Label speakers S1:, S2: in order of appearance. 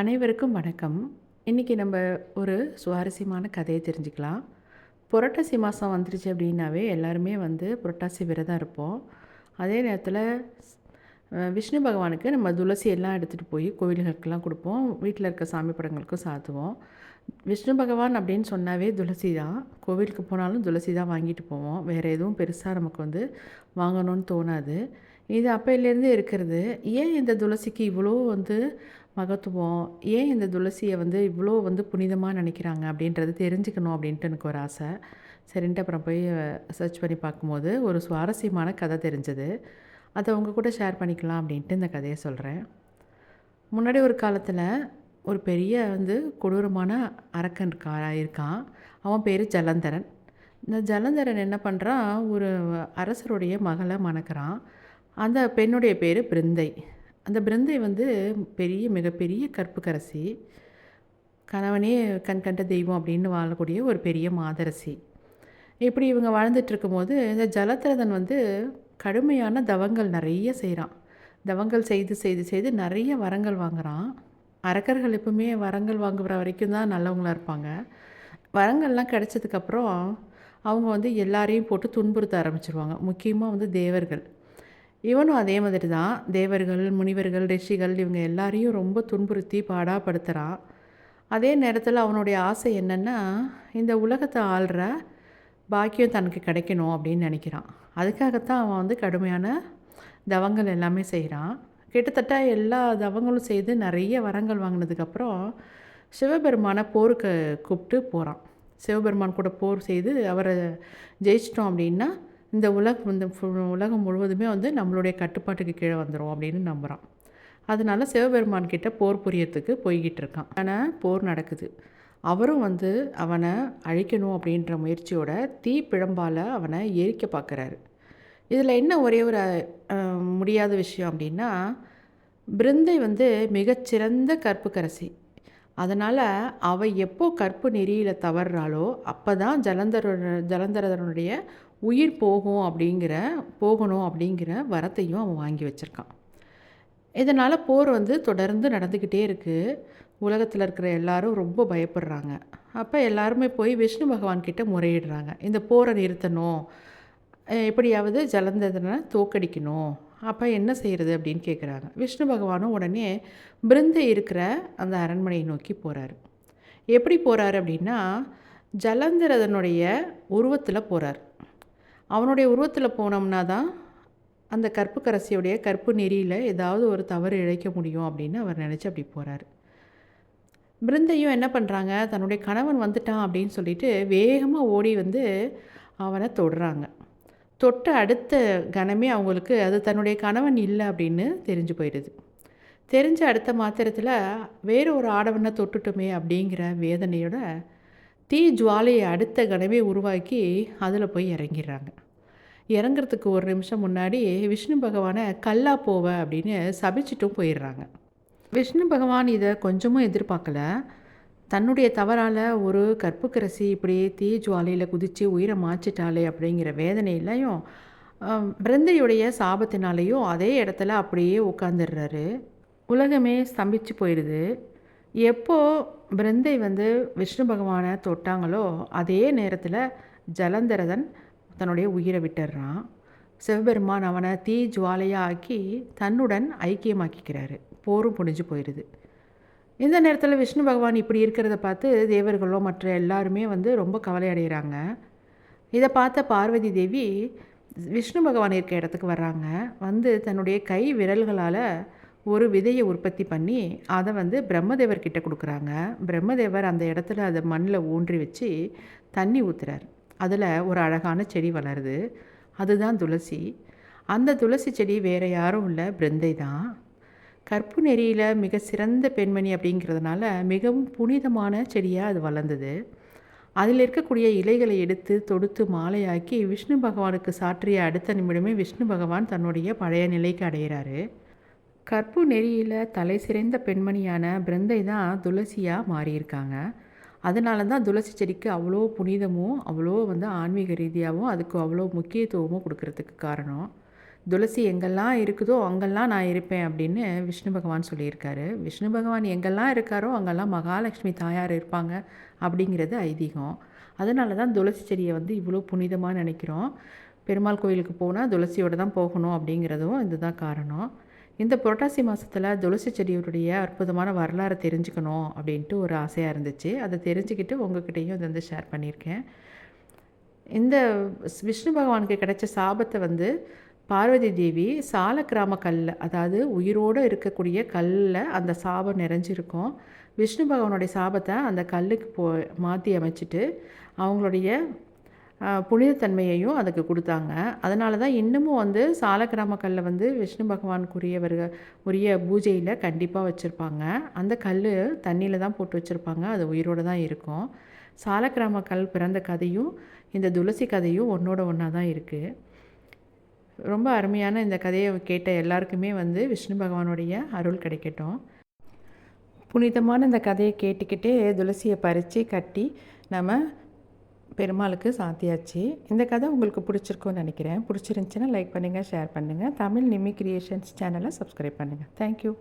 S1: அனைவருக்கும் வணக்கம். இன்றைக்கி நம்ம ஒரு சுவாரஸ்யமான கதையை தெரிஞ்சுக்கலாம். புரட்டாசி மாதம் வந்துருச்சு அப்படின்னாவே எல்லாருமே வந்து புரட்டாசி விரதம் இருப்போம். அதே நேரத்தில் விஷ்ணு பகவானுக்கு நம்ம துளசி எல்லாம் எடுத்துகிட்டு போய் கோவில்களுக்கெல்லாம் கொடுப்போம். வீட்டில் இருக்க சாமி படங்களுக்கும் சாத்துவோம். விஷ்ணு பகவான் அப்படின்னு சொன்னாவே துளசி தான். கோவிலுக்கு போனாலும் துளசி தான் வாங்கிட்டு போவோம். வேறு எதுவும் பெருசாக நமக்கு வந்து வாங்கணும்னு தோணாது. இது அப்பையிலேருந்து இருக்கிறது. ஏன் இந்த துளசிக்கு இவ்வளோ வந்து மகத்துவம். ஏன் இந்த துளசியை வந்து இவ்வளோ வந்து புனிதமாக நினைக்கிறாங்க அப்படின்றது தெரிஞ்சுக்கணும் அப்படின்ட்டு எனக்கு ஒரு ஆசை. சரின்ட்டு அப்புறம் போய் சர்ச் பண்ணி பார்க்கும்போது ஒரு சுவாரஸ்யமான கதை தெரிஞ்சது. அதை உங்கள் கூட ஷேர் பண்ணிக்கலாம் அப்படின்ட்டு இந்த கதையை சொல்கிறேன் முன்னாடி ஒரு காலத்தில் ஒரு பெரிய வந்து கொடூரமான அரக்கன் இருக்கா இருக்கான். அவன் பேர் ஜலந்தரன். இந்த ஜலந்தரன் என்ன பண்ணுறான் ஒரு அரசருடைய மகளை மணக்கிறான். அந்த பெண்ணுடைய பேர் பிருந்தை. அந்த பிருந்தை வந்து பெரிய மிகப்பெரிய கற்புக்கரசி. கணவனே கண் கண்ட தெய்வம் அப்படின்னு வாழக்கூடிய ஒரு பெரிய மாதரசி. இப்படி இவங்க வாழ்ந்துட்டுருக்கும்போது இந்த ஜலத்திரதன் வந்து கடுமையான தவங்கள் நிறைய செய்கிறான் தவங்கள் செய்து செய்து செய்து நிறைய வரங்கள் வாங்குகிறான் அரக்கர்கள் எப்பவுமே வரங்கள் வாங்குகிற வரைக்கும் தான் நல்லவங்களா இருப்பாங்க. வரங்கள்லாம் கிடைச்சதுக்கப்புறம் அவங்க வந்து எல்லாரையும் போட்டு துன்புறுத்த ஆரம்பிச்சிருவாங்க. முக்கியமாக வந்து தேவர்கள். இவனும் அதே மாதிரி தான். தேவர்கள் முனிவர்கள் ரிஷிகள் இவங்க எல்லாரையும் ரொம்ப துன்புறுத்தி பாடாப்படுத்துகிறான் அதே நேரத்தில் அவனுடைய ஆசை என்னென்னா இந்த உலகத்தை ஆள்ற பாக்கியம் தனக்கு கிடைக்கணும் அப்படின்னு நினைக்கிறான். அதுக்காகத்தான் அவன் வந்து கடுமையான தவங்கள் எல்லாமே செய்கிறான் கிட்டத்தட்ட எல்லா தவங்களும் செய்து நிறைய வரங்கள் வாங்கினதுக்கப்புறம் சிவபெருமானை போருக்கு கூப்பிட்டு போகிறான் சிவபெருமான் கூட போர் செய்து அவரை ஜெயிச்சிட்டோம் அப்படின்னா இந்த உலகம் இந்த உலகம் முழுவதுமே வந்து நம்மளுடைய கட்டுப்பாட்டுக்கு கீழே வந்துடும் அப்படின்னு நம்புகிறான் அதனால சிவபெருமான் கிட்ட போர் புரியத்துக்கு போய்கிட்டு இருக்கான். ஆனால் போர் நடக்குது. அவரும் வந்து அவனை அழிக்கணும் அப்படின்ற முயற்சியோட தீ பிழம்பால் அவனை எரிக்க பார்க்குறாரு இதில் என்ன ஒரே ஒரு முடியாத விஷயம் அப்படின்னா பிருந்தை வந்து மிகச்சிறந்த கற்புக்கரசி. அதனால் அவள் எப்போ கற்பு நெறியில் தவறுறாளோ அப்போ தான் ஜலந்தர ஜலந்தரனுடைய உயிர் போகும் அப்படிங்கிற போகணும் அப்படிங்கிற வரத்தையும் அவன் வாங்கி வச்சுருக்கான். இதனால் போர் வந்து தொடர்ந்து நடந்துக்கிட்டே இருக்குது உலகத்தில் இருக்கிற எல்லாரும் ரொம்ப பயப்படுறாங்க. அப்போ எல்லாருமே போய் விஷ்ணு பகவான் கிட்ட முறையிடுறாங்க. இந்த போரை நிறுத்தணும். எப்படியாவது ஜலந்தரனை தோக்கடிக்கணும். அப்போ என்ன செய்கிறது அப்படின்னு கேட்குறாங்க விஷ்ணு பகவானும் உடனே பிருந்தை இருக்கிற அந்த அரண்மனையை நோக்கி போகிறாரு எப்படி போகிறாரு அப்படின்னா ஜலந்தரதனுடைய உருவத்தில் போகிறார் அவனுடைய உருவத்தில் போனோம்னா தான் அந்த கற்புக்கரசியுடைய கற்பு நெறியில் ஏதாவது ஒரு தவறு இழைக்க முடியும் அப்படின்னு அவர் நினச்சி அப்படி போகிறாரு பிருந்தையும் என்ன பண்ணுறாங்க தன்னுடைய கணவன் வந்துட்டான் அப்படின்னு சொல்லிட்டு வேகமாக ஓடி வந்து அவனை தொடுறாங்க. தொட்ட அடுத்த கணமே அவங்களுக்கு அது தன்னுடைய கணவன் இல்லை அப்படின்னு தெரிஞ்சு போயிடுது. தெரிஞ்ச அடுத்த மாத்திரத்தில் வேறு ஒரு ஆடவனை தொட்டுட்டோமே அப்படிங்கிற வேதனையோட தீ ஜுவாலையை அடுத்த கணமே உருவாக்கி அதில் போய் இறங்கிடுறாங்க. இறங்குறதுக்கு ஒரு நிமிஷம் முன்னாடி விஷ்ணு பகவானை கல்லா போவ அப்படின்னு சபிச்சிட்டும் போயிடுறாங்க. விஷ்ணு பகவான் இதை கொஞ்சமும் எதிர்பார்க்கல. தன்னுடைய தவறால் ஒரு கற்புக்கரசி இப்படி தீ ஜுவாலையில் குதித்து உயிரை மாச்சிட்டாளே அப்படிங்கிற வேதனையிலையும் பிரந்தையுடைய பிருந்தையுடைய சாபத்தினாலேயும் அதே இடத்துல அப்படியே உட்காந்துடுறாரு உலகமே ஸ்தம்பிச்சு போயிடுது. எப்போ பிருந்தை வந்து விஷ்ணு பகவானை தொட்டாங்களோ அதே நேரத்தில் ஜலந்தரதன் தன்னுடைய உயிரை விட்டுடுறான். சிவபெருமான் அவனை தீ ஜுவாலையாக ஆக்கி தன்னுடன் ஐக்கியமாக்கிக்கிறாரு. போரும் புடிஞ்சு போயிடுது. இந்த நேரத்தில் விஷ்ணு பகவான் இப்படி இருக்கிறத பார்த்து தேவர்களோ மற்ற எல்லாருமே வந்து ரொம்ப கவலை அடைகிறாங்க இதை பார்த்த பார்வதி தேவி விஷ்ணு பகவான் இருக்க இடத்துக்கு வர்றாங்க. வந்து தன்னுடைய கை விரல்களால் ஒரு விதையை உற்பத்தி பண்ணி அதை வந்து பிரம்மதேவர் கிட்ட கொடுக்குறாங்க. பிரம்மதேவர் அந்த இடத்துல அதை மண்ணில் ஊன்றி வச்சு தண்ணி ஊற்றுறார் அதில் ஒரு அழகான செடி வளருது. அதுதான் துளசி. அந்த துளசி செடி வேறு யாரும் இல்லை பிருந்தை தான். கற்பு நெறியில் மிக சிறந்த பெண்மணி அப்படிங்கிறதுனால மிகவும் புனிதமான செடியாக அது வளர்ந்தது. அதில் இருக்கக்கூடிய இலைகளை எடுத்து தொடுத்து மாலையாக்கி விஷ்ணு பகவானுக்கு சாற்றிய அடுத்த நிமிடமே விஷ்ணு பகவான் தன்னுடைய பழைய நிலைக்கு அடைகிறாரு கற்பு நெறியில் தலை சிறந்த பெண்மணியான பிருந்தை தான் துளசியாக மாறியிருக்காங்க. அதனால தான் துளசி செடிக்கு அவ்வளோ புனிதமும் அவ்வளோ வந்து ஆன்மீக ரீதியாகவும் அதுக்கு அவ்வளோ முக்கியத்துவமும் கொடுக்கறதுக்கு காரணம். துளசி எங்கெல்லாம் இருக்குதோ அங்கெல்லாம் நான் இருப்பேன் அப்படின்னு விஷ்ணு பகவான் சொல்லியிருக்காரு. விஷ்ணு பகவான் எங்கெல்லாம் இருக்காரோ அங்கெல்லாம் மகாலட்சுமி தாயார் இருப்பாங்க அப்படிங்கிறது ஐதீகம். அதனால தான் துளசி செடியை வந்து இவ்வளோ புனிதமாக நினைக்கிறோம். பெருமாள் கோயிலுக்கு போனால் துளசியோடு தான் போகணும் அப்படிங்கிறதும் இதுதான் காரணம். இந்த புரட்டாசி மாதத்தில் துளசி செடியுடைய அற்புதமான வரலாறை தெரிஞ்சுக்கணும் அப்படின்ட்டு ஒரு ஆசையாக இருந்துச்சு. அதை தெரிஞ்சுக்கிட்டு உங்ககிட்டையும் இதை வந்து ஷேர் பண்ணியிருக்கேன். இந்த விஷ்ணு பகவானுக்கு கிடைச்ச சாபத்தை வந்து பார்வதி தேவி சால கிராம கல் அதாவது உயிரோடு இருக்கக்கூடிய கல்லில் அந்த சாபம் நிறைஞ்சிருக்கும். விஷ்ணு பகவானுடைய சாபத்தை அந்த கல்லுக்கு போ மாற்றி அமைச்சிட்டு அவங்களுடைய புனிதத்தன்மையையும் அதுக்கு கொடுத்தாங்க. அதனால தான் இன்னமும் வந்து சால கிராம கல்லை வந்து விஷ்ணு பகவானுக்குரியவர்கள் உரிய பூஜையில் கண்டிப்பாக வச்சுருப்பாங்க. அந்த கல் தண்ணியில் தான் போட்டு வச்சுருப்பாங்க. அது உயிரோடு தான் இருக்கும். சால கிராம கல் பிறந்த கதையும் இந்த துளசி கதையும் ஒன்றோட ஒன்றா தான் இருக்குது ரொம்ப அருமையான இந்த கதையை கேட்ட எல்லாருக்குமே வந்து விஷ்ணு பகவானுடைய அருள் கிடைக்கட்டும். புனிதமான இந்த கதையை கேட்டுக்கிட்டே துளசியை பறித்து கட்டி நம்ம பெருமாளுக்கு சாத்தியாச்சு. இந்த கதை உங்களுக்கு பிடிச்சிருக்கும்னு நினைக்கிறேன். பிடிச்சிருந்துச்சின்னா லைக் பண்ணுங்கள் ஷேர் பண்ணுங்கள் தமிழ் நிமி கிரியேஷன்ஸ் சேனலை சப்ஸ்கிரைப் பண்ணுங்கள் தேங்க்யூ